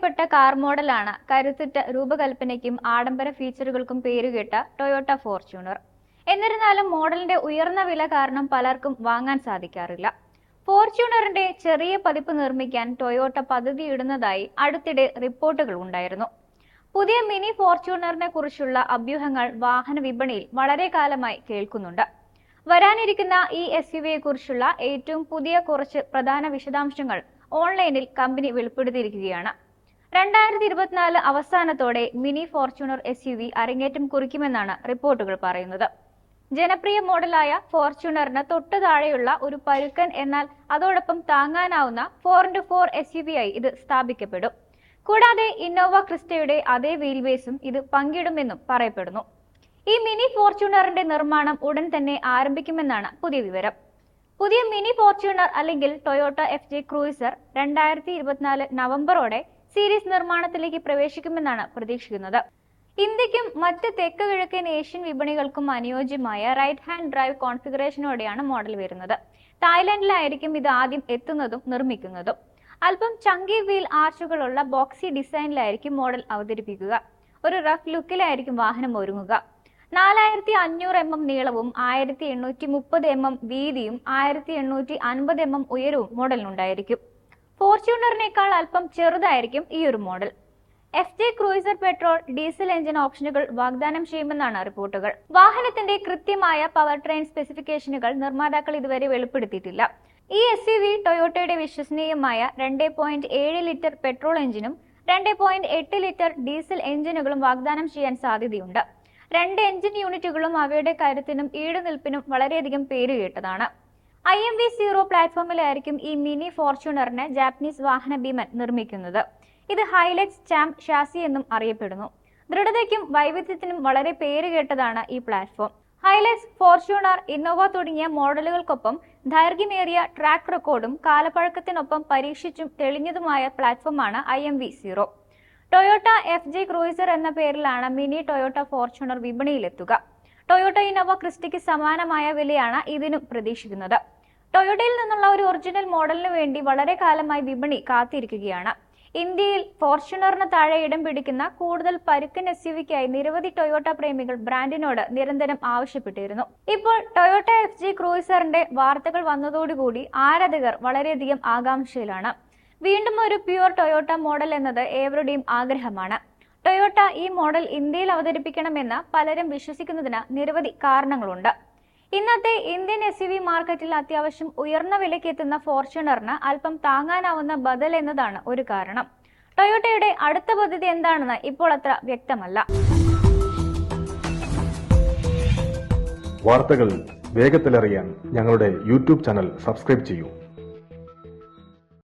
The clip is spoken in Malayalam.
അറിയപ്പെട്ട കാർ മോഡലാണ് കരുത്തുറ്റ രൂപകൽപ്പനയ്ക്കും ആഡംബര ഫീച്ചറുകൾക്കും പേരുകേട്ട ടൊയോട്ട ഫോർച്യൂണർ. എന്നിരുന്നാലും മോഡലിന്റെ ഉയർന്ന വില കാരണം പലർക്കും വാങ്ങാൻ സാധിക്കാറില്ല. ഫോർച്യൂണറിന്റെ ചെറിയ പതിപ്പ് നിർമ്മിക്കാൻ ടൊയോട്ട പദ്ധതിയിടുന്നതായി അടുത്തിടെ റിപ്പോർട്ടുകൾ ഉണ്ടായിരുന്നു. പുതിയ മിനി ഫോർച്യൂണറിനെ കുറിച്ചുള്ള അഭ്യൂഹങ്ങൾ വാഹന വിപണിയിൽ വളരെ കാലമായി കേൾക്കുന്നുണ്ട്. വരാനിരിക്കുന്ന ഈ എസ് യു കുറിച്ചുള്ള ഏറ്റവും പുതിയ കുറച്ച് പ്രധാന വിശദാംശങ്ങൾ ഓൺലൈനിൽ കമ്പനി വെളിപ്പെടുത്തിയിരിക്കുകയാണ്. രണ്ടായിരത്തി ഇരുപത്തിനാല് അവസാനത്തോടെ mini Fortuner S U V അരങ്ങേറ്റം കുറിക്കുമെന്നാണ് റിപ്പോർട്ടുകൾ പറയുന്നത്. ജനപ്രിയ മോഡലായ ഫോർച്യൂണറിന് തൊട്ടു താഴെയുള്ള ഒരു പരുക്കൻ എന്നാൽ അതോടൊപ്പം താങ്ങാനാവുന്ന four into four S U V ആയി ഇത് സ്ഥാപിക്കപ്പെടും. കൂടാതെ ഇന്നോവ ക്രിസ്റ്റയുടെ അതേ വീൽവേസും ഇത് പങ്കിടുമെന്നും പറയപ്പെടുന്നു. ഈ മിനി ഫോർച്യൂണറിന്റെ നിർമ്മാണം ഉടൻ തന്നെ ആരംഭിക്കുമെന്നാണ് പുതിയ വിവരം. പുതിയ മിനി ഫോർച്യൂണർ അല്ലെങ്കിൽ ടൊയോട്ട എഫ് ജെ ക്രൂയിസർ രണ്ടായിരത്തി ഇരുപത്തിനാല് നവംബറോടെ സീരീസ് നിർമ്മാണത്തിലേക്ക് പ്രവേശിക്കുമെന്നാണ് പ്രതീക്ഷിക്കുന്നത്. ഇന്ത്യക്കും മറ്റ് തെക്ക് കിഴക്കൻ ഏഷ്യൻ വിപണികൾക്കും അനുയോജ്യമായ റൈറ്റ് ഹാൻഡ് ഡ്രൈവ് കോൺഫിഗറേഷനോടെയാണ് മോഡൽ വരുന്നത്. തായ്ലാന്റിലായിരിക്കും ഇത് ആദ്യം എത്തുന്നതും നിർമ്മിക്കുന്നതും. അല്പം ചങ്കി വീൽ ആർച്ചുകളുള്ള ബോക്സി ഡിസൈനിലായിരിക്കും മോഡൽ അവതരിപ്പിക്കുക. ഒരു റഫ് ലുക്കിലായിരിക്കും വാഹനം ഒരുങ്ങുക. നാലായിരത്തി അഞ്ഞൂറ് എം എം നീളവും ആയിരത്തി എണ്ണൂറ്റി മുപ്പത് എം എം വീതിയും ആയിരത്തി എണ്ണൂറ്റി അൻപത് എം എം ഉയരവും മോഡലിനുണ്ടായിരിക്കും ഫോർച്യൂണറിനേക്കാൾ അല്പം ചെറുതായിരിക്കും ഈ ഒരു model. F J cruiser petrol diesel engine ഓപ്ഷനുകൾ വാഗ്ദാനം ചെയ്യുമെന്നാണ് റിപ്പോർട്ടുകൾ. വാഹനത്തിന്റെ കൃത്യമായ പവർ ട്രെയിൻ സ്പെസിഫിക്കേഷനുകൾ നിർമ്മാതാക്കൾ ഇതുവരെ വെളിപ്പെടുത്തിയിട്ടില്ല. ഈ എസ് യു വി ടൊയോട്ടയുടെ വിശ്വസനീയമായ രണ്ട് പോയിന്റ് ഏഴ് ലിറ്റർ പെട്രോൾ എഞ്ചിനും രണ്ട് പോയിന്റ് എട്ട് ലിറ്റർ ഡീസൽ എഞ്ചിനുകളും വാഗ്ദാനം ചെയ്യാൻ സാധ്യതയുണ്ട്. രണ്ട് എഞ്ചിൻ യൂണിറ്റുകളും അവയുടെ കരുത്തിനും ഈടുനിൽപ്പിനും വളരെയധികം പേരുകേട്ടതാണ്. ഐ എം വി സീറോ പ്ലാറ്റ്ഫോമിലായിരിക്കും ഈ മിനി ഫോർച്യൂണറിന് ജാപ്പനീസ് വാഹന ഭീമൻ നിർമ്മിക്കുന്നത്. ഇത് ഹൈലൈറ്റ്സ് സ്റ്റാമ്പ് ഷാസി എന്നും അറിയപ്പെടുന്നു. ദൃഢതയ്ക്കും വൈവിധ്യത്തിനും വളരെ പേരുകേട്ടതാണ് ഈ പ്ലാറ്റ്ഫോം. ഹൈലൈറ്റ്സ് ഫോർച്യൂണർ ഇന്നോവ തുടങ്ങിയ മോഡലുകൾക്കൊപ്പം ദൈർഘ്യമേറിയ ട്രാക്ക് റെക്കോർഡും കാലപ്പഴക്കത്തിനൊപ്പം പരീക്ഷിച്ചും തെളിഞ്ഞതുമായ പ്ലാറ്റ്ഫോമാണ് I M V zero Toyota F J cruiser എന്ന പേരിലാണ് മിനി ടൊയോട്ട ഫോർച്യൂണർ വിപണിയിലെത്തുക. ടൊയോട്ട ഇന്നോവ ക്രിസ്റ്റയ്ക്ക് സമാനമായ വിലയാണ് ഇതിനും പ്രതീക്ഷിക്കുന്നത്. ടൊയോട്ടയിൽ നിന്നുള്ള ഒരു ഒറിജിനൽ മോഡലിന് വേണ്ടി വളരെ കാലമായി വിപണി കാത്തിരിക്കുകയാണ്. ഇന്ത്യയിൽ ഫോർച്യൂണറിന് താഴെ ഇടം പിടിക്കുന്ന കൂടുതൽ പരുക്കൻ എസ് യു വിക്കായി നിരവധി ടൊയോട്ട പ്രേമികൾ ബ്രാൻഡിനോട് നിരന്തരം ആവശ്യപ്പെട്ടിരുന്നു. ഇപ്പോൾ ടൊയോട്ട എഫ് ജി ക്രൂയിസറിന്റെ വാർത്തകൾ വന്നതോടുകൂടി ആരാധകർ വളരെയധികം ആകാംക്ഷയിലാണ്. വീണ്ടും ഒരു പ്യുവർ ടൊയോട്ട മോഡൽ എന്നത് ഏവരുടെയും ആഗ്രഹമാണ്. ടൊയോട്ട ഈ മോഡൽ ഇന്ത്യയിൽ അവതരിപ്പിക്കണമെന്ന് പലരും വിശ്വസിക്കുന്നതിന് നിരവധി കാരണങ്ങളുണ്ട്. ഇന്നത്തെ ഇന്ത്യൻ എസ് വി മാർക്കറ്റിൽ അത്യാവശ്യം ഉയർന്ന വിലയ്ക്ക് എത്തുന്ന ഫോർച്യൂണറിന് അല്പം താങ്ങാനാവുന്ന ബദൽ എന്നതാണ് ഒരു കാരണം. ടൊയോട്ടയുടെ അടുത്ത പദ്ധതി എന്താണെന്ന് ഇപ്പോൾ അത്ര വ്യക്തമല്ല. വാർത്തകൾ വേഗത്തിലറിയാൻ ഞങ്ങളുടെ യൂട്യൂബ് ചാനൽ സബ്സ്ക്രൈബ് ചെയ്യൂ.